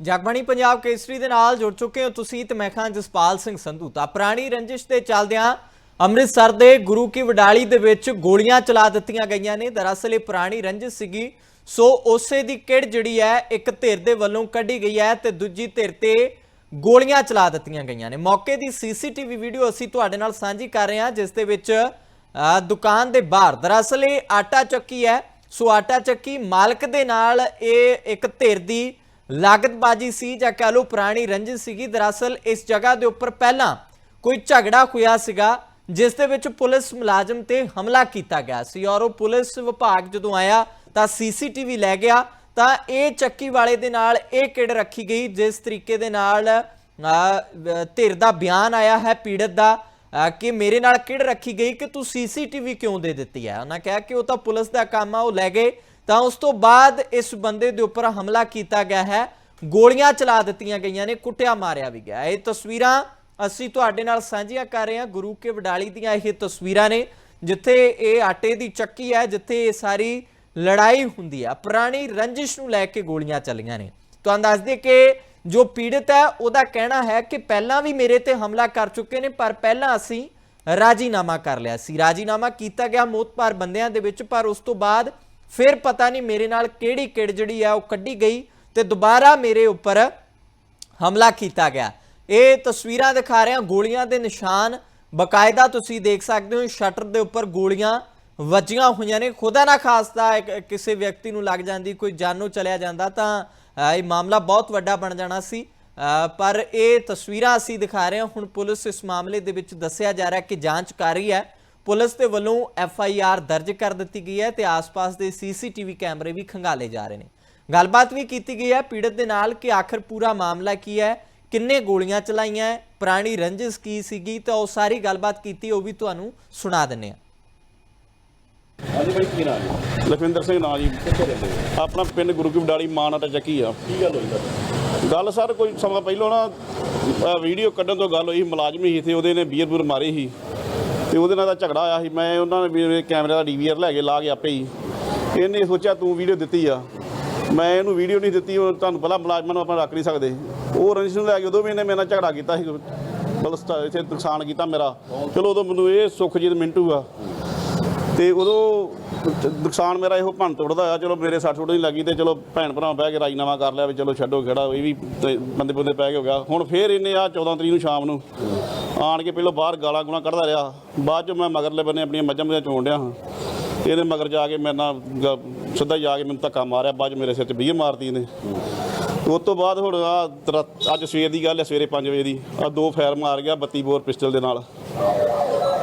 ਜਗਬਾਣੀ ਪੰਜਾਬ ਕੇਸਰੀ ਦੇ ਨਾਲ ਜੁੜ ਚੁੱਕੇ ਹੋ ਤੁਸੀਂ ਤੇ ਮੈਂ ਖਾਂ ਜਸਪਾਲ ਸਿੰਘ ਸੰਧੂ। ਤਾਂ ਪੁਰਾਣੀ ਰੰਜਿਸ਼ ਦੇ ਚੱਲਦਿਆਂ ਅੰਮ੍ਰਿਤਸਰ ਦੇ ਗੁਰੂ ਕੀ ਵਡਾਲੀ ਦੇ ਵਿੱਚ ਗੋਲੀਆਂ ਚਲਾ ਦਿੱਤੀਆਂ ਗਈਆਂ ਨੇ। ਦਰਅਸਲ ਇਹ ਪੁਰਾਣੀ ਰੰਜਿਸ਼ ਸੀਗੀ। ਸੋ ਉਸੇ ਦੀ ਕਿੜ ਜਿਹੜੀ ਹੈ, ਇੱਕ ਧਿਰ ਦੇ ਵੱਲੋਂ ਕੱਢੀ ਗਈ ਹੈ ਤੇ ਦੂਜੀ ਧਿਰ ਤੇ ਗੋਲੀਆਂ ਚਲਾ ਦਿੱਤੀਆਂ ਗਈਆਂ ਨੇ। ਮੌਕੇ ਦੀ ਸੀਸੀਟੀਵੀ ਵੀਡੀਓ ਅਸੀਂ ਤੁਹਾਡੇ ਨਾਲ ਸਾਂਝੀ ਕਰ ਰਹੇ ਹਾਂ, ਜਿਸ ਦੇ ਵਿੱਚ ਦੁਕਾਨ ਦੇ ਬਾਹਰ। ਦਰਅਸਲ ਇਹ ਆਟਾ ਚੱਕੀ ਹੈ। ਸੋ ਆਟਾ ਚੱਕੀ ਮਾਲਕ ਦੇ ਨਾਲ ਇਹ ਇੱਕ ਧਿਰ ਦੀ ਲਾਗਤਬਾਜੀ ਸੀ ਜਾਂ ਕਹ ਲਓ ਪੁਰਾਣੀ ਰੰਜਿਸ਼ ਸੀਗੀ ਦਰਅਸਲ ਇਸ ਜਗ੍ਹਾ ਦੇ ਉੱਪਰ ਪਹਿਲਾਂ ਕੋਈ ਝਗੜਾ ਹੋਇਆ ਸੀਗਾ ਜਿਸ ਦੇ ਵਿੱਚ ਪੁਲਿਸ ਮੁਲਾਜ਼ਮ ਤੇ ਹਮਲਾ ਕੀਤਾ ਗਿਆ ਸੀ ਔਰ ਉਹ ਪੁਲਿਸ ਵਿਭਾਗ ਜਦੋਂ ਆਇਆ ਤਾਂ ਸੀਸੀਟੀਵੀ ਲੈ ਗਿਆ ਤਾਂ ਇਹ ਚੱਕੀ ਵਾਲੇ ਦੇ ਨਾਲ ਇਹ ਕਿੜ ਰੱਖੀ ਗਈ ਜਿਸ ਤਰੀਕੇ ਦੇ ਨਾਲ ਅ, ਧਿਰ ਦਾ ਬਿਆਨ ਆਇਆ ਹੈ ਪੀੜਤ ਦਾ ਅ, ਕਿ ਮੇਰੇ ਨਾਲ ਕਿੜ ਰੱਖੀ ਗਈ ਕਿ ਤੂੰ ਸੀਸੀਟੀਵੀ ਕਿਉਂ ਦੇ ਦਿੱਤੀ ਹੈ? ਉਹਨਾਂ ਕਿਹਾ ਕਿ ਉਹ ਤਾਂ ਪੁਲਿਸ ਦਾ ਕੰਮ ਆ ਉਹ ਲੈ ਗਏ ਤਾਂ ਉਸ ਤੋਂ ਬਾਅਦ ਇਸ ਬੰਦੇ ਦੇ ਉੱਪਰ ਹਮਲਾ ਕੀਤਾ ਗਿਆ ਹੈ। ਗੋਲੀਆਂ ਚਲਾ ਦਿੱਤੀਆਂ ਗਈਆਂ ਨੇ, ਕੁੱਟਿਆ ਮਾਰਿਆ ਵੀ ਗਿਆ। ਇਹ ਤਸਵੀਰਾਂ ਅਸੀਂ ਤੁਹਾਡੇ ਨਾਲ ਸਾਂਝੀਆਂ ਕਰ ਰਹੇ ਹਾਂ। ਗੁਰੂ ਕੇ ਵਡਾਲੀ ਦੀਆਂ ਇਹ ਤਸਵੀਰਾਂ ਨੇ, ਜਿੱਥੇ ਇਹ ਆਟੇ ਦੀ ਚੱਕੀ ਹੈ, ਜਿੱਥੇ ਇਹ ਸਾਰੀ ਲੜਾਈ ਹੁੰਦੀ ਹੈ। ਪੁਰਾਣੀ ਰੰਜਿਸ਼ ਨੂੰ ਲੈ ਕੇ ਗੋਲੀਆਂ ਚੱਲੀਆਂ ਨੇ। ਤੁਹਾਨੂੰ ਦੱਸ ਦਈਏ ਕਿ ਜੋ ਪੀੜਤ ਹੈ, ਉਹਦਾ ਕਹਿਣਾ ਹੈ ਕਿ ਪਹਿਲਾਂ ਵੀ ਮੇਰੇ ਤੇ ਹਮਲਾ ਕਰ ਚੁੱਕੇ ਨੇ, ਪਰ ਪਹਿਲਾਂ ਅਸੀਂ ਰਾਜੀਨਾਮਾ ਕਰ ਲਿਆ ਸੀ। ਰਾਜੀਨਾਮਾ ਕੀਤਾ ਗਿਆ ਮੌਤ ਮੋਤਪਾਰ ਬੰਦਿਆਂ ਦੇ ਵਿੱਚ, ਪਰ ਉਸ ਤੋਂ ਬਾਅਦ ਫਿਰ ਪਤਾ ਨਹੀਂ ਮੇਰੇ ਨਾਲ ਕਿਹੜੀ ਕਿੜ ਜਿਹੜੀ ਆ ਉਹ ਕੱਢੀ ਗਈ ਤੇ ਦੁਬਾਰਾ ਮੇਰੇ ਉੱਪਰ ਹਮਲਾ ਕੀਤਾ ਗਿਆ। ਇਹ ਤਸਵੀਰਾਂ ਦਿਖਾ ਰਿਹਾ ਗੋਲੀਆਂ ਦੇ ਨਿਸ਼ਾਨ। ਬਕਾਇਦਾ ਤੁਸੀਂ ਦੇਖ ਸਕਦੇ ਹੋ ਸ਼ਟਰ ਦੇ ਉੱਪਰ ਗੋਲੀਆਂ ਵੱਜੀਆਂ ਹੋਈਆਂ ਨੇ। ਖੁਦਾ ਨਾ ਖਾਸਤਾ ਕਿਸੇ ਵਿਅਕਤੀ ਨੂੰ ਲੱਗ ਜਾਂਦੀ, ਕੋਈ ਜਾਨੋਂ ਚਲਿਆ ਜਾਂਦਾ ਤਾਂ ਇਹ ਮਾਮਲਾ ਬਹੁਤ ਵੱਡਾ ਬਣ ਜਾਣਾ ਸੀ। ਪਰ ਇਹ ਤਸਵੀਰਾਂ ਅਸੀਂ ਦਿਖਾ ਰਹੇ ਹਾਂ। ਹੁਣ ਪੁਲਿਸ ਇਸ ਮਾਮਲੇ ਦੇ ਵਿੱਚ ਦੱਸਿਆ ਜਾ ਰਿਹਾ ਕਿ ਜਾਂਚ ਕਰ ਰਹੀ ਹੈ। ਪੁਲਿਸ ਦੇ ਵੱਲੋਂ ਐਫ ਆਈ ਆਰ ਦਰਜ ਕਰ ਦਿੱਤੀ ਗਈ ਹੈ ਤੇ ਆਸ-ਪਾਸ ਦੇ ਸੀਸੀਟੀਵੀ ਕੈਮਰੇ ਵੀ ਖੰਗਾਲੇ ਜਾ ਰਹੇ ਨੇ। ਗੱਲਬਾਤ ਵੀ ਕੀਤੀ ਗਈ ਹੈ ਪੀੜਤ ਦੇ ਨਾਲ ਕਿ ਆਖਰ ਪੂਰਾ ਮਾਮਲਾ ਕੀ ਹੈ ਕਿੰਨੇ ਗੋਲੀਆਂ ਚਲਾਈਆਂ ਪੁਰਾਣੀ ਰੰਜਿਸ਼ ਕੀ ਸੀਗੀ ਤਾਂ ਉਹ ਸਾਰੀ ਗੱਲਬਾਤ ਕੀਤੀ ਉਹ ਵੀ ਤੁਹਾਨੂੰ ਸੁਣਾ ਦਿੰਨੇ ਆ ਹਾਂਜੀ ਬਾਈ ਕੀ ਨਾਮ ਜੀ? ਲਖਵਿੰਦਰ ਸਿੰਘ ਨਾਂ ਜੀ। ਕਿੱਥੇ ਰਹਿੰਦੇ ਹੋ? ਆਪਣਾ ਪਿੰਡ ਗੁਰੂ ਕੀ ਵਡਾਲੀ ਮਾਨ ਚੱਕੀ ਆ। ਕੀ ਗੱਲ ਹੋਈ ਤੁਹਾਡੀ? ਗੱਲ ਸਰ ਕੋਈ ਸਮਾਂ ਪਹਿਲਾਂ ਨਾ ਵੀਡੀਓ ਕੱਢਣ ਤੋਂ ਗੱਲ ਹੋਈ ਮੁਲਾਜ਼ਮ ਹੀ ਇੱਥੇ ਉਹਦੇ ਨੇ ਬੀਅਰ ਬੂਰ ਮਾਰੀ ਸੀ। ਤੇ ਉਹਦੇ ਨਾਲ ਦਾ ਝਗੜਾ ਆਇਆ ਸੀ। ਮੈਂ ਉਹਨਾਂ ਨੇ ਵੀ ਕੈਮਰੇ ਦਾ ਡੀਵੀਆਰ ਲੈ ਕੇ ਲਾ ਕੇ ਆਪੇ ਹੀ। ਇਹਨੇ ਸੋਚਿਆ, ਤੂੰ ਵੀਡੀਓ ਦਿੱਤੀ ਆ। ਮੈਂ ਇਹਨੂੰ ਵੀਡੀਓ ਨਹੀਂ ਦਿੱਤੀ, ਉਹ ਤੁਹਾਨੂੰ ਪਹਿਲਾਂ ਮੁਲਾਜ਼ਮਾਂ ਨੂੰ ਆਪਾਂ ਰੱਖ ਨਹੀਂ ਸਕਦੇ। ਉਹ ਰੰਜਿਸ਼ ਨੂੰ ਲੈ ਕੇ ਉਦੋਂ ਵੀ ਇਹਨੇ ਮੇਰੇ ਨਾਲ ਝਗੜਾ ਕੀਤਾ ਸੀ। ਬਲਸ ਇੱਥੇ ਨੁਕਸਾਨ ਕੀਤਾ ਮੇਰਾ। ਚਲੋ ਉਦੋਂ ਮੈਨੂੰ ਇਹ ਸੁਖਜੀਤ ਮਿੰਟੂ ਆ। ਤੇ ਉਦੋਂ ਨੁਕਸਾਨ ਮੇਰਾ ਇਹੋ ਭੰਨ ਤੋੜਦਾ ਹੋਇਆ ਚਲੋ ਮੇਰੇ ਸੱਟ ਸੁੱਟ ਨਹੀਂ ਲੱਗੀ ਤੇ ਚਲੋ ਭੈਣ ਭਰਾ ਬਹਿ ਕੇ ਰਾਜੀਨਾਮਾ ਕਰ ਲਿਆ ਵੀ ਚਲੋ ਛੱਡੋ ਖੇੜਾ, ਇਹ ਵੀ ਤੇ ਬੰਦੇ ਬੰਦੇ ਪੈ ਕੇ ਹੋ ਗਿਆ। ਹੁਣ ਫੇਰ ਇਹਨੇ ਆ 14 ਤਰੀਕ ਨੂੰ ਸ਼ਾਮ ਨੂੰ ਆਣ ਕੇ ਪਹਿਲਾਂ ਬਾਹਰ ਗਾਲਾਂ ਗੁਲਾਂ ਕੱਢਦਾ ਰਿਹਾ। ਬਾਅਦ ਚ ਮੈਂ ਮਗਰਲੇ ਬੰਨੇ ਆਪਣੀਆਂ ਮੱਝਾਂ ਮੱਝਾਂ ਚੋਣ ਡਿਆ ਹਾਂ। ਇਹਦੇ ਮਗਰ ਜਾ ਕੇ ਮੇਰੇ ਨਾਲ ਸਿੱਧਾ ਜਾ ਕੇ ਮੈਨੂੰ ਧੱਕਾ ਮਾਰਿਆ। ਬਾਅਦ 'ਚ ਮੇਰੇ ਸਿਰ 'ਚ ਬੀਹ ਮਾਰਤੀ ਇਹਨੇ। ਉਸ ਤੋਂ ਬਾਅਦ ਹੁਣ ਆ ਅੱਜ ਸਵੇਰ ਦੀ ਗੱਲ ਹੈ ਸਵੇਰੇ 5 ਵਜੇ ਦੀ। ਆ ਦੋ ਫਾਇਰ ਮਾਰ ਗਿਆ 32 ਬੋਰ ਪਿਸਟਲ ਦੇ ਨਾਲ।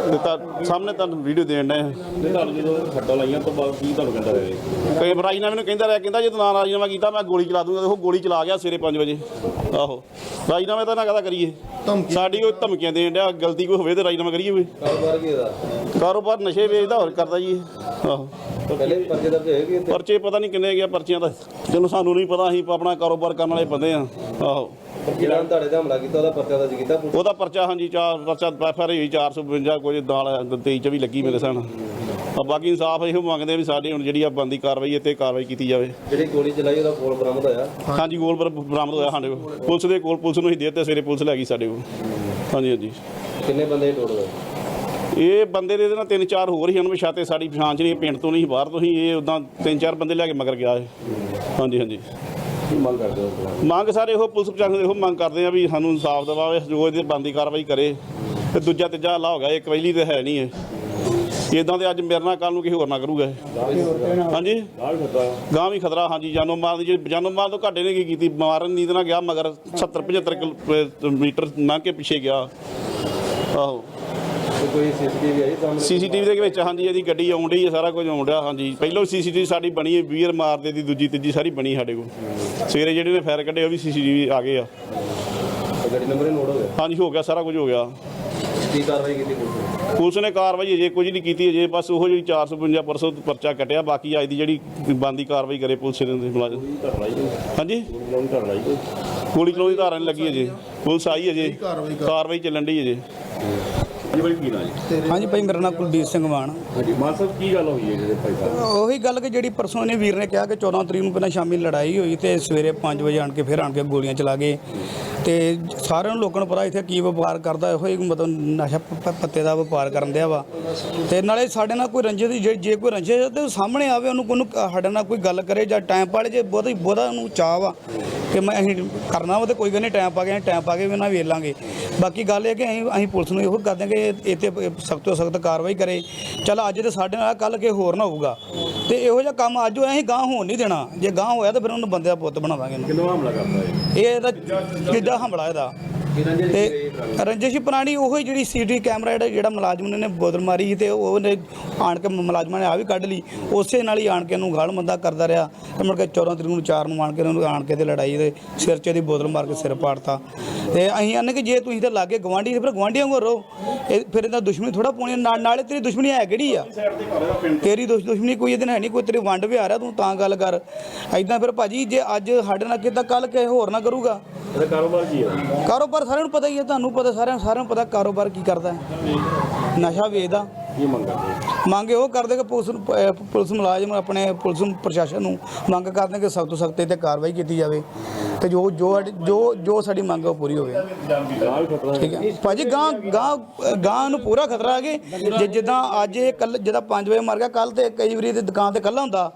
ਤੇ ਤਾਂ ਸਾਹਮਣੇ ਤੁਹਾਨੂੰ ਵੀਡੀਓ ਦੇਣ ਆ। ਤੇ ਤੁਹਾਨੂੰ ਜਦੋਂ ਸੱਟਾਂ ਲਾਈਆਂ ਤੋਂ ਬਾਅਦ ਕੀ ਤੁਹਾਨੂੰ ਕਹਿੰਦਾ ਰਹੇ ਕਈ ਰਾਜੀਨਾਮੇ ਮੈਨੂੰ ਕਹਿੰਦਾ ਰਿਹਾ ਕਹਿੰਦਾ ਜੇ ਤੂੰ ਨਾ ਰਾਜੀਨਾਮਾ ਕੀਤਾ ਮੈਂ ਗੋਲੀ ਚਲਾ ਦੂੰਗਾ। ਉਹ ਗੋਲੀ ਚਲਾ ਗਿਆ ਸਵੇਰੇ 5 ਵਜੇ। ਆਹੋ। ਰਾਜੀਨਾਮੇ ਤਾਂ ਨਾ ਕਹਦਾ ਕਰੀਏ। ਸਾਡੀ ਉਹ ਧਮਕੀਆਂ ਦੇਣ ਡਿਆ ਗਲਤੀ ਕੋਈ ਹੋਵੇ ਤੇ ਰਾਜੀਨਾਮਾ ਕਰੀਏ ਕੋਈ। ਕਾਰੋਬਾਰ ਕੀ ਇਹਦਾ? ਕਾਰੋਬਾਰ ਨਸ਼ੇ ਵੇਚਦਾ ਹੋਰ ਕਰਦਾ ਜੀ। ਆਹੋ। ਪਹਿਲੇ ਪਰਚੇ ਦਰਜ ਪਤਾ ਨਹੀਂ ਕਿੰਨੇ ਗਿਆ ਪਰਚੀਆਂ ਦਾ। ਚਲੋ ਸਾਨੂੰ ਨਹੀਂ ਪਤਾ ਅਸੀਂ ਆਪਣਾ ਕਾਰੋਬਾਰ ਕਰਨ ਵਾਲੇ ਬੰਦੇ ਆ। ਆਹੋ। ਜਿਹੜਾ ਤੁਹਾਡੇ ਤੇ ਹਮਲਾ ਕੀਤਾ ਉਹਦਾ ਪਰਚਾ ਦਰਜ ਕੀਤਾ ਪੁਲਿਸ ਉਹਦਾ ਪਰਚਾ ਹਾਂਜੀ ਚਾਰ ਪਰਚਾ ਐਫਆਰ ਹੋਈ 452 ਕੁਝ ਨਾਲ 23 ਚ ਵੀ ਲੱਗੀ ਮੇਰੇ ਸਾਨ ਆ ਬਾਕੀ ਇਨਸਾਫ ਇਹੋ ਮੰਗਦੇ ਆ ਵੀ ਸਾਡੀ ਹੁਣ ਜਿਹੜੀ ਆ ਬੰਦੀ ਕਾਰਵਾਈ ਹੈ ਤੇ ਕਾਰਵਾਈ ਕੀਤੀ ਜਾਵੇ। ਜਿਹੜੀ ਗੋਲੀ ਚਲਾਈ ਉਹਦਾ ਕੋਲ ਬਰਾਮਦ ਹੋਇਆ? ਹਾਂਜੀ ਗੋਲ ਬਰ- ਬਰਾਮਦ ਹੋਇਆ ਸਾਡੇ ਕੋਲ। ਪੁਲਿਸ ਦੇ ਕੋਲ ਪੁਲਿਸ ਨੂੰ ਹੀ ਦੇ ਦਿੱਤੇ ਸਵੇਰੇ ਪੁਲਿਸ ਲੈ ਗਈ ਸਾਡੇ ਕੋਲ। ਹਾਂਜੀ ਹਾਂਜੀ। ਕਿੰਨੇ ਬੰਦੇ ਟੋਟਲ ਇਹ ਬੰਦੇ ਦੇ ਇਹਦੇ ਨਾਲ ਤਿੰਨ ਚਾਰ ਹੋਰ ਹੀ ਹਨ ਵਿਛਾਤੇ ਸਾਡੀ ਪਛਾਣ ਚ ਨਹੀਂ ਇਹ ਪਿੰਡ ਤੋਂ ਨਹੀਂ ਬਾਹਰ ਤੋਂ ਹੀ ਇਹ ਉਦਾਂ ਤਿੰਨ ਚਾਰ ਬੰਦੇ ਲੈ ਕੇ ਮਗਰ ਗਿਆ ਇਹ ਹਾਂਜੀ ਹਾਂਜੀ। ਮੰਗ ਕਰਦੇ ਹੋ ਮੰਗ ਸਾਰੇ ਇਹੋ ਪੁਲਿਸ ਪ੍ਰਸ਼ਾਸਨ ਇਹੋ ਮੰਗ ਕਰਦੇ ਆ ਵੀ ਸਾਨੂੰ ਇਨਸਾਫ ਦਿਵਾਵੇ ਜੋ ਇਹਦੇ ਬੰਦੀ ਕਾਰਵਾਈ ਕਰੇ। ਤੇ ਦੂਜਾ ਤੀਜਾ ਹੱਲਾ ਹੋ ਗਿਆ ਇੱਕ ਪਹਿਲੀ ਤੇ ਹੈ ਨਹੀਂ ਇਹ। ਇਦਾਂ ਤੇ ਅੱਜ ਮੇਰੇ ਨਾਲ ਕੱਲ ਨੂੰ ਕਿਸੇ ਹੋਰ ਨਾ ਕਰੂਗਾ ਇਹ। ਹਾਂਜੀ? ਗਾਂ ਵੀ ਖਤਰਾ। ਹਾਂਜੀ। ਜਾਨੋਂ ਮਾਲ ਦੀ ਜਾਨੋਂ ਮਾਲ ਤੋਂ ਘਾਟੇ ਨੇ ਕੀ ਕੀਤੀ? ਮਾਰਨ ਨੀਂਦ ਨਾਲ ਗਿਆ ਮਗਰ 70 75 ਕਿਲੋਮੀਟਰ ਲੰਘ ਕੇ ਪਿੱਛੇ ਗਿਆ। ਆਹੋ। ਕੋਈ ਸੀਸੀਟੀਵੀ ਆਈ ਸਾਹਮਣੇ ਸੀਸੀਟੀਵੀ ਦੇ ਵਿੱਚ ਹਾਂਜੀ ਇਹਦੀ ਗੱਡੀ ਆਉਣ ਡਈ ਹੈ ਸਾਰਾ ਕੁਝ ਆਉਣ ਡਿਆ ਹਾਂਜੀ। ਪਹਿਲਾਂ ਸੀਸੀਟੀਵੀ ਸਾਡੀ ਬਣੀ ਹੈ ਵੀਰ ਮਾਰਦੇ ਦੀ ਦੂਜੀ ਤੀਜੀ ਸਾਰੀ ਬਣੀ ਸਾਡੇ ਕੋਲ। ਸਵੇਰੇ ਜਿਹੜੇ ਨੇ ਫਾਇਰ ਕੱਢੇ ਉਹ ਵੀ ਸੀਸੀਟੀਵੀ ਆ ਗਏ ਆ। ਗੱਡੀ ਨੰਬਰ ਨੋਟ ਹੋ ਗਿਆ। ਹਾਂਜੀ ਹੋ ਗਿਆ ਸਾਰਾ ਕੁਝ ਹੋ ਗਿਆ। ਕੀ ਕਾਰਵਾਈ ਕੀਤੀ ਪੁਲਿਸ ਨੇ? ਪੁਲਿਸ ਨੇ ਕਾਰਵਾਈ ਅਜੇ ਕੁਝ ਨਹੀਂ ਕੀਤੀ ਅਜੇ ਬਸ ਉਹ ਜਿਹੜੀ 452 ਪਰਸੋਂ ਪਰਚਾ ਕੱਟਿਆ ਬਾਕੀ ਅੱਜ ਦੀ ਜਿਹੜੀ ਬੰਦੀ ਕਾਰਵਾਈ ਕਰੇ ਪੁਲਿਸ ਦੇ ਮੁਲਾਜ਼ਮ। ਕੀ ਧਰਨਾ ਲਾਈ ਹਾਂਜੀ? ਗੋਲੀ ਧਰਨਾ ਧਾਰਨ ਲੱਗੀ ਅਜੇ। ਪੁਲਿਸ ਆਈ ਅਜੇ। ਕਾਰਵਾਈ ਚੱਲਣ ਡਈ ਅਜੇ। ਜੀ ਬਈ ਕੀ ਨਾ ਜੀ। ਹਾਂਜੀ ਭਾਈ ਮੇਰਾ ਨਾਮ ਕੁਲਦੀਪ ਸਿੰਘ ਮਾਨ। ਹਾਂਜੀ ਮਾਨ ਸਾਹਿਬ ਕੀ ਗੱਲ ਹੋਈ ਹੈ ਜਿਹੜੇ ਭਾਈ ਸਾਹਿਬ? ਉਹੀ ਗੱਲ ਕਿ ਜਿਹੜੀ ਪਰਸੋਂ ਨੇ ਵੀਰ ਨੇ ਕਿਹਾ ਕਿ 14 ਤਰੀਕ ਨੂੰ ਪਹਿਲਾਂ ਸ਼ਾਮੀ ਲੜਾਈ ਹੋਈ ਤੇ ਸਵੇਰੇ 5 ਵਜੇ ਆਣ ਕੇ ਫਿਰ ਆਣ ਕੇ ਗੋਲੀਆਂ ਚਲਾ ਗਏ। ਤੇ ਸਾਰਿਆਂ ਨੂੰ ਲੋਕਾਂ ਨੂੰ ਪਤਾ ਇੱਥੇ ਕੀ ਵਪਾਰ ਕਰਦਾ ਇਹੋ ਹੀ ਮਤਲਬ ਨਸ਼ਾ ਪ- ਪ- ਪੱਤੇ ਦਾ ਵਪਾਰ ਕਰਨ ਦਿਆ ਵਾ। ਤੇ ਨਾਲੇ ਸਾਡੇ ਨਾਲ ਕੋਈ ਰੰਜੇ ਦੀ ਜੇ- ਜੇ ਕੋਈ ਰੰਜੇ ਹੈ ਤੇ ਉਹ ਸਾਹਮਣੇ ਆਵੇ ਉਹਨੂੰ ਉਹਨੂੰ ਸਾਡੇ ਨਾਲ ਕੋਈ ਗੱਲ ਕਰੇ ਜਾਂ ਟਾਈਮ ਪਾੜੇ ਜੇ ਬਹੁਤਾ ਹੀ ਬਹੁਤਾ ਉਹਨੂੰ ਚਾਹ ਵਾ ਕਿ ਮੈਂ ਅਸੀਂ ਕਰਨਾ ਵਾ ਤੇ ਕੋਈ ਗੱਲ ਨਹੀਂ ਟਾਈਮ ਪਾ ਕੇ ਅਸੀਂ ਟਾਈਮ ਪਾ ਕੇ ਵੀ ਨਾ ਵੇਖ ਲਾਂਗੇ। ਬਾਕੀ ਗੱਲ ਇਹ ਕਿ ਅਸੀਂ ਅਸੀਂ ਪੁਲਿਸ ਨੂੰ ਇਹੋ ਕਰਦੇ ਹਾਂ ਕਿ ਇਹ ਤੇ ਸਖਤ ਤੋਂ ਸਖਤ ਕਾਰਵਾਈ ਕਰੇ। ਚਲ ਅੱਜ ਤੇ ਸਾਡੇ ਨਾਲ ਕੱਲ ਕੇ ਹੋਰ ਨਾ ਹੋਊਗਾ। ਤੇ ਇਹੋ ਜਿਹਾ ਕੰਮ ਅੱਜ ਹੋਇਆ ਅਸੀਂ ਗਾਂ ਹੋਣ ਨਹੀਂ ਦੇਣਾ। ਜੇ ਗਾਂ ਹੋਇਆ ਤਾਂ ਫਿਰ ਉਹਨੂੰ ਬੰਦੇ ਦਾ ਪੁੱਤ ਬਣਾਵਾਂਗੇ। ਕਿੰਨਾ ਹਮਲਾ ਕਰਦਾ ਹੈ ਇਹ ਇਹਦਾ ਕਿੱਡਾ ਹਮਲਾ ਇਹਦਾ। ਤੇ ਰੰਜਿਸ਼ ਪੁਰਾਣੀ ਉਹੀ ਜਿਹੜੀ ਸੀਟੀ ਕੈਮਰਾ ਜਿਹੜਾ ਜਿਹੜਾ ਮੁਲਾਜ਼ਮ ਨੇ ਬੋਤਲ ਮਾਰੀ ਤੇ ਉਹਨੇ ਆਣ ਕੇ ਮੁਲਾਜ਼ਮਾਂ ਨੇ ਆ ਵੀ ਕੱਢ ਲਈ ਉਸੇ ਨਾਲ ਹੀ ਆਣ ਕੇ ਉਹਨੂੰ ਗਾਲ ਮੰਦਾ ਕਰਦਾ ਰਿਹਾ ਤੇ ਮੁੜ ਕੇ 14 ਤਰੀਕ ਨੂੰ 4 ਨੂੰ ਆਣ ਕੇ ਉਹਨੂੰ ਆਣ ਕੇ ਤੇ ਲੜਾਈ ਦੇ ਸਿਰ 'ਚ ਇਹਦੀ ਬੋਤਲ ਮਾਰ ਕੇ ਸਿਰ ਪਾੜਤਾ। ਤੇ ਅਸੀਂ ਆਨੇ ਕਿ ਜੇ ਤੁਸੀਂ ਤੇ ਲਾਗੇ ਗਵਾਂਢੀ ਫਿਰ ਗਵਾਂਢੀਆਂ ਵਾਂਗੂ ਰਹੋ। ਫਿਰ ਇਹਦਾ ਦੁਸ਼ਮਣੀ ਥੋੜਾ ਪਾਉਣੀ ਨਾਲ ਨਾਲੇ ਤੇਰੀ ਦੁਸ਼ਮਣੀ ਹੈ ਕਿਹੜੀ ਆ? ਤੇਰੀ ਦੁਸ਼- ਦੁਸ਼ਮਣੀ ਕੋਈ ਇਹਦੇ ਨਾਲ ਹੈ ਨਹੀਂ ਕੋਈ ਤੇਰੀ ਵੰਡ ਵੀ ਆ ਰਿਹਾ ਤੂੰ ਤਾਂ ਗੱਲ ਕਰ। ਐਦਾਂ ਫਿਰ ਭਾਜੀ ਜੇ ਅੱਜ ਸਾਡੇ ਨਾਲ ਕਿਦਾਂ ਕੱਲ ਕਿਸੇ ਹੋਰ ਨਾ ਕਰੂਗਾ? ਕਾਰੋਬਾਰ ਕੀ ਹੈ ਕਾਰੋਬਾਰ ਸਾਰਿਆਂ ਨੂੰ ਪਤਾ ਹੀ ਹੈ ਤੁਹਾਨੂੰ ਪਤਾ ਸਾਰਿਆਂ ਸਾਰਿਆਂ ਨੂੰ ਪਤਾ ਕਾਰੋਬਾਰ ਕੀ ਕਰਦਾ ਹੈ। ਨਸ਼ਾ ਵੇਚਦਾ। ਕੀ ਮੰਗ ਕਰਦੇ ਹੋ? ਮੰਗ ਇਹੋ ਕਰਦੇ ਕਿ ਪੁਲਿਸ ਨੂੰ- ਪੁਲਿਸ ਮੁਲਾਜ਼ਮ ਆਪਣੇ ਪੁਲਿਸ ਨੂੰ ਪ੍ਰਸ਼ਾਸਨ ਨੂੰ ਮੰਗ ਕਰਦੇ ਕਿ ਸਖਤ ਤੋਂ ਸਖਤ ਤੇ ਕਾਰਵਾਈ ਕੀਤੀ ਜਾਵੇ ਤੇ ਜੋ ਜੋ ਸਾਡੀ- ਜੋ ਜੋ ਸਾਡੀ ਮੰਗ ਹੈ ਉਹ ਪੂਰੀ ਹੋਵੇ। ਗਾਂ ਵੀ ਖਤਰਾ ਹੈ ਠੀਕ ਹੈ। ਭਾਜੀ ਗਾਂ ਗਾਂ ਗਾਂ ਨੂੰ ਪੂਰਾ ਖਤਰਾ ਹੈ ਕਿ ਜੇ ਜਿੱਦਾਂ ਅੱਜ ਇਹ ਕੱਲ ਜਿਹਦਾ 5 ਵਜੇ ਮਰ ਗਿਆ ਕੱਲ ਤੇ ਕਈ ਵਾਰੀ ਤੇ ਦੁਕਾਨ ਤੇ ਕੱਲਾ ਹੁੰਦਾ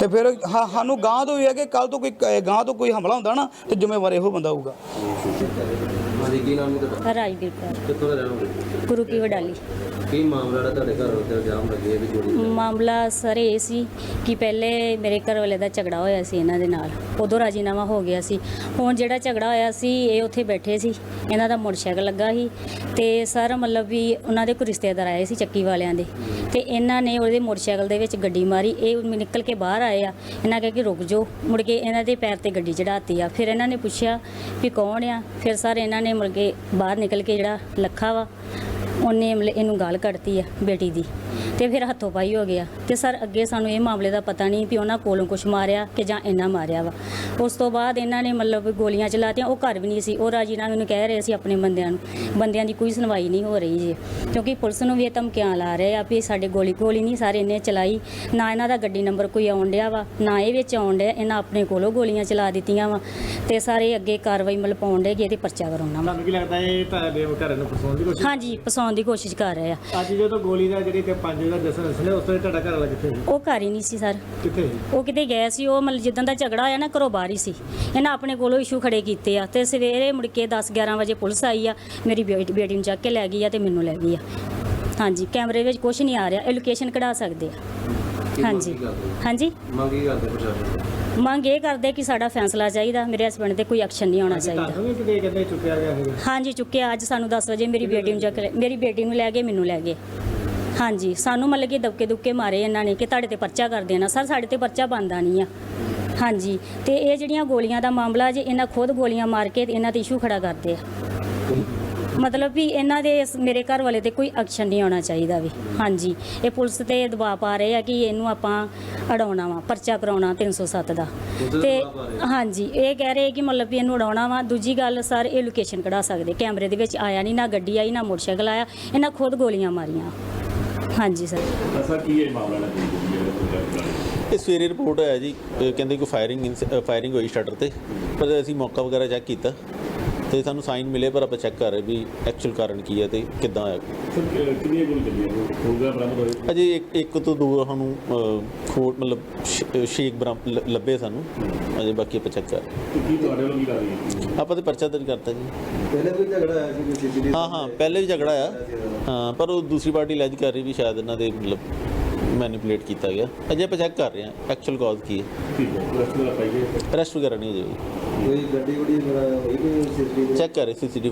ਤੇ ਫਿਰ ਹਾਂ- ਸਾਨੂੰ ਗਾਂ ਤੋਂ ਵੀ ਹੈ ਕਿ ਕੱਲ ਤੋਂ ਕੋਈ ਗਾਂ ਤੋਂ ਕੋਈ ਹਮਲਾ ਹੁੰਦਾ ਨਾ ਤੇ ਜ਼ਿੰਮੇਵਾਰ ਇਹੋ ਬੰਦਾ ਹੋਊਗਾ। ਹਾਂਜੀ ਕੀ ਨਾਮ ਹੈ ਤੁਹਾਡਾ? ਰਾਜਦੀਪ ਕੌਰ। ਕਿੱਥੋਂ ਦਾ ਰਹਿਣ ਵਾਲੇ? ਗੁਰੂ ਕੀ ਵਡਾਲੀ। ਕੀ ਮਾਮਲਾ ਜਿਹੜਾ ਤੁਹਾਡੇ ਘਰ ਉੱਤੇ ਇਲਜ਼ਾਮ ਲੱਗੇ ਵੀ ਗੋਲੀ ਚੱਲੀ? ਮਾਮਲਾ ਸਰ ਇਹ ਸੀ ਕਿ ਪਹਿਲੇ ਮੇਰੇ ਘਰ ਵਾਲੇ ਦਾ ਝਗੜਾ ਹੋਇਆ ਸੀ ਇਹਨਾਂ ਦੇ ਨਾਲ। ਉਦੋਂ ਰਾਜੀਨਾਮਾ ਹੋ ਗਿਆ ਸੀ। ਹੁਣ ਜਿਹੜਾ ਝਗੜਾ ਹੋਇਆ ਸੀ, ਇਹ ਉੱਥੇ ਬੈਠੇ ਸੀ। ਇਹਨਾਂ ਦਾ ਮੋਟਰਸਾਈਕਲ ਲੱਗਾ ਸੀ ਤੇ ਸਰ ਮਤਲਬ ਵੀ ਉਹਨਾਂ ਦੇ ਕੋਈ ਰਿਸ਼ਤੇਦਾਰ ਆਏ ਸੀ ਚੱਕੀ ਵਾਲਿਆਂ ਦੇ। ਤੇ ਇਹਨਾਂ ਨੇ ਉਹਦੇ ਮੋਟਰਸਾਈਕਲ ਦੇ ਵਿੱਚ ਗੱਡੀ ਮਾਰੀ। ਇਹ ਨਿਕਲ ਕੇ ਬਾਹਰ ਆਏ ਆ। ਇਹਨਾਂ ਕਿਹਾ ਕਿ ਰੁਕ ਜਾਓ। ਮੁੜ ਕੇ ਇਹਨਾਂ ਦੇ ਪੈਰ ਤੇ ਗੱਡੀ ਚੜਾਤੀ ਆ। ਫਿਰ ਇਹਨਾਂ ਨੇ ਪੁੱਛਿਆ ਵੀ ਕੌਣ ਆ? ਫਿਰ ਸਰ ਇਹਨਾਂ ਨੇ ਮੁੜ ਕੇ ਬਾਹਰ ਨਿਕਲ ਕੇ ਜਿਹੜਾ ਲੱਖਾ ਵਾ ਉਹਨੇ ਮਤਲਬ ਇਹਨੂੰ ਗਾਲ ਕੱਢਤੀ ਆ ਬੇਟੀ ਦੀ। ਤੇ ਫਿਰ ਹੱਥੋਂ ਪਾਈ ਹੋ ਗਿਆ। ਤੇ ਸਰ ਅੱਗੇ ਸਾਨੂੰ ਇਹ ਮਾਮਲੇ ਦਾ ਪਤਾ ਨਹੀਂ ਵੀ ਉਹਨਾਂ ਕੋਲੋਂ ਕੁਝ ਮਾਰਿਆ ਕਿ ਜਾਂ ਇਹਨਾਂ ਮਾਰਿਆ ਵਾ। ਉਸ ਤੋਂ ਬਾਅਦ ਇਹਨਾਂ ਨੇ ਮਤਲਬ ਗੋਲੀਆਂ ਚਲਾਤੀਆਂ ਉਹ ਘਰ ਵੀ ਨਹੀਂ ਸੀ। ਉਹ ਰਾਜੀਨਾਮੇ ਨੂੰ ਕਹਿ ਰਹੇ ਸੀ ਆਪਣੇ ਬੰਦਿਆਂ ਨੂੰ ਬੰਦਿਆਂ ਦੀ ਕੋਈ ਸੁਣਵਾਈ ਨਹੀਂ ਹੋ ਰਹੀ ਜੀ। ਕਿਉਂਕਿ ਪੁਲਿਸ ਨੂੰ ਵੀ ਇਹ ਧਮਕੀਆਂ ਲਾ ਰਹੇ ਆ ਵੀ ਸਾਡੇ ਗੋਲੀ ਗੋਲੀ ਨਹੀਂ ਸਾਰੇ ਇਹਨੇ ਚਲਾਈ। ਨਾ ਇਹਨਾਂ ਦਾ ਗੱਡੀ ਨੰਬਰ ਕੋਈ ਆਉਣ ਡਿਆ ਵਾ ਨਾ ਇਹ ਵਿੱਚ ਆਉਣ ਡਿਆ। ਇਹਨਾਂ ਆਪਣੇ ਕੋਲੋਂ ਗੋਲੀਆਂ ਚਲਾ ਦਿੱਤੀਆਂ ਵਾ। ਤੇ ਸਾਰੇ ਅੱਗੇ ਕਾਰਵਾਈ ਮਤਲਬ ਪਾਉਣ ਡੇ ਕਿ ਇਹਦੇ ਪਰਚਾ ਕਰਾਉਣਾ ਵਾ। ਤੁਹਾਨੂੰ ਕੀ ਲੱਗਦਾ ਇਹ ਤੁਹਾਡੇ ਘਰ ਨੂੰ ਫਸਾਉਣ ਦੀ ਕੋਸ਼ਿਸ਼ ਹਾਂਜੀ ਫਸਾਉਣ ਦੀ ਕੋਸ਼ਿਸ਼ ਕਰ ਰਹੇ ਆ। ਅੱਜ ਜਦੋਂ ਗੋਲੀ ਦਾ ਜਿਹੜੀ ਤੇ ਪੰਜ ਦਾ ਜਸਨ ਅਸਲੇ ਉਸ ਤੋਂ ਤੁਹਾਡਾ ਘਰ ਵਾਲਾ ਕਿੱਥੇ ਸੀ? ਉਹ ਘਰ ਹੀ ਨਹੀਂ ਸੀ ਸਰ। ਕਿੱਥੇ ਸੀ? ਉਹ ਕਿਤੇ ਗਏ ਸੀ ਉਹ ਮਤਲਬ ਜਿੱਦਾਂ ਦਾ ਝਗੜਾ ਹੋਇਆ ਨਾ ਘਰੋਂ ਬਾਹਰ ਹੀ ਸੀ। ਇਹਨਾਂ ਆਪਣੇ ਕੋਲੋਂ ਇਸ਼ੂ ਖੜੇ ਕੀਤੇ ਆ। ਤੇ ਸਵੇਰੇ ਮੁੜ ਕੇ 10 11 ਵਜੇ ਪੁਲਿਸ ਆਈ ਆ ਮੇਰੀ ਬੇਟੀ ਬੇਟੀ ਨੂੰ ਚੱਕ ਕੇ ਲੈ ਗਈ ਆ ਤੇ ਮੈਨੂੰ ਲੈ ਗਈ ਆ। ਹਾਂਜੀ ਕੈਮਰੇ ਵਿੱਚ ਕੁਝ ਨਹੀਂ ਆ ਰਿਹਾ ਇਹ ਲੋਕੇਸ਼ਨ ਕਢਾ ਸਕਦੇ ਆ। ਕੀ ਮੰਗ ਹਾਂਜੀ। ਕੀ? ਹਾਂਜੀ? ਮੰਗ ਕੀ ਕਰਦੇ ਪ੍ਰਸ਼ਾਸਨ? ਮੰਗ ਇਹ ਕਰਦੇ ਕਿ ਸਾਡਾ ਫੈਸਲਾ ਚਾਹੀਦਾ ਮੇਰੇ ਹਸਬੰਡ ਤੇ ਕੋਈ ਐਕਸ਼ਨ ਨਹੀਂ ਹੋਣਾ ਚਾਹੀਦਾ। ਹਾਂਜੀ ਚੁੱਕਿਆ। ਅੱਜ ਸਾਨੂੰ 10 ਵਜੇ ਮੇਰੀ ਬੇਟੀ ਨੂੰ ਚੱਕ ਮੇਰੀ ਬੇਟੀ ਨੂੰ ਲੈ ਗਏ ਮੈਨੂੰ ਲੈ ਗਏ। ਹਾਂਜੀ ਸਾਨੂੰ ਮਤਲਬ ਕਿ ਦਬਕੇ ਦੁੱਕੇ ਮਾਰੇ ਇਹਨਾਂ ਨੇ ਕਿ ਤੁਹਾਡੇ ਤੇ ਪਰਚਾ ਕਰ ਦੇਣਾ। ਸਰ ਸਾਡੇ ਤੇ ਪਰਚਾ ਬੰਦਾ ਨਹੀਂ ਆ। ਹਾਂਜੀ ਤੇ ਇਹ ਜਿਹੜੀਆਂ ਗੋਲੀਆਂ ਦਾ ਮਾਮਲਾ ਜੇ ਇਹਨਾਂ ਖੁਦ ਗੋਲੀਆਂ ਮਾਰ ਕੇ ਤੇ ਇਹਨਾਂ ਤੇ ਇਸ਼ੂ ਖੜਾ ਕਰਦੇ ਆ। ਮਤਲਬ ਵੀ ਇਹਨਾਂ ਦੇ ਇਸ- ਮੇਰੇ ਘਰ ਵਾਲੇ ਤੇ ਕੋਈ ਐਕਸ਼ਨ ਨਹੀਂ ਆਉਣਾ ਚਾਹੀਦਾ ਵੀ। ਹਾਂਜੀ ਇਹ ਪੁਲਿਸ ਤੇ ਦਬਾਅ ਪਾ ਰਹੇ ਆ ਕਿ ਇਹਨੂੰ ਆਪਾਂ ਅੜਾਉਣਾ ਵਾ ਪਰਚਾ ਕਰਾਉਣਾ 307 ਦਾ। ਤੇ। ਹਾਂਜੀ ਇਹ ਕਹਿ ਰਹੇ ਕਿ ਮਤਲਬ ਵੀ ਇਹਨੂੰ ਉਡਾਉਣਾ ਵਾ। ਦੂਜੀ ਗੱਲ ਸਰ ਇਹ ਲੋਕੇਸ਼ਨ ਕਢਾ ਸਕਦੇ। ਕੈਮਰੇ ਦੇ ਵਿੱਚ ਆਇਆ ਨਹੀਂ ਨਾ ਗੱਡੀ ਆਈ ਨਾ ਮੋਟਰਸਾਈਕਲ ਆਇਆ। ਇਹਨਾਂ ਖੁਦ ਗੋਲੀਆਂ ਮਾਰੀਆਂ। ਹਾਂਜੀ ਸਰ। ਅਸਾ ਕੀ ਇਹ ਮਾਮਲਾ ਲੱਗੀ ਗੋਲੀ ਜਿਹੜਾ ਪੰਜਾਬ ਦਾ ਇਹ ਸਵੇਰੇ ਰਿਪੋਰਟ ਆਇਆ ਜੀ ਕਹਿੰਦੇ ਕੋਈ ਫਾਇਰਿੰਗ ਫਾਇਰਿੰਗ ਹੋਈ ਸ਼ਟਰ ਤੇ। ਪਰ ਅਸੀਂ ਮੌਕਾ ਵਗੈਰਾ ਚੈੱਕ ਕੀਤਾ। ਤੇ ਸਾਨੂੰ ਸਾਈਨ ਮਿਲੇ ਪਰ ਆਪਾਂ ਚੈੱਕ ਕਰ ਰਹੇ ਵੀ ਐਕਚੁਅਲ ਕਾਰਨ ਕੀ ਹੈ ਤੇ ਕਿੱਦਾਂ ਹੋਇਆ ਅਹ ਕਿੰਨੀਆਂ ਗੋਲੀ ਚੱਲੀਆਂ ਹੋਊਗਾ ਬਰਾਮਦ ਹੋਏ? ਅਜੇ ਇੱਕ ਇੱਕ ਤੋਂ ਦੋ ਸਾਨੂੰ ਖੋਟ ਮਤਲਬ ਸ਼ੇਕ ਬਰਾਮ ਲ- ਲੱਭੇ ਸਾਨੂੰ। ਅਜੇ ਬਾਕੀ ਆਪਾਂ ਚੈੱਕ ਕਰ ਕੀ ਤੁਹਾਡੇ ਵੱਲੋਂ ਕੀ ਕਰ ਰਹੀ ਹੈ? ਆਪਾਂ ਤੇ ਪਰਚਾ ਦਰਜ ਕਰਤਾ ਜੀ। ਪਹਿਲੇ ਕੋਈ ਝਗੜਾ ਆਇਆ ਸੀ ਸੀਸੀਟੀਵੀ ਹਾਂ ਹਾਂ ਪਹਿਲੇ ਵੀ ਝਗੜਾ ਆ ਹਾਂ ਪਰ ਉਹ ਦੂਸਰੀ ਪਾਰਟੀ ਲੈਜ ਕਰ ਰਹੀ ਵੀ ਸ਼ਾਇਦ ਇਹਨਾਂ ਦੇ ਮਤਲਬ ਮੈਨੀਪੂਲੇਟ ਕੀਤਾ ਗਿਆ। ਅਜੇ ਆਪਾਂ ਚੈੱਕ ਕਰ ਰਹੇ ਹਾਂ ਐਕਚੁਅਲ ਕਾਜ਼ ਕੀ ਹੈ। ਠੀਕ ਹੈ ਰਸਤੇ ਦਾ ਪਾਈਏ ਅਰੈਸਟ ਵਗੈਰਾ ਨਹੀਂ ਹੋਈ। ਕੋਈ ਗੱਡੀ ਗੁੱਡੀ ਵਗੈਰਾ ਹੋਈ ਕੋਈ ਸੀਸੀਟੀਵੀ ਚੈੱਕ ਕਰ ਰਹੇ ਸੀਸੀਟੀਵੀ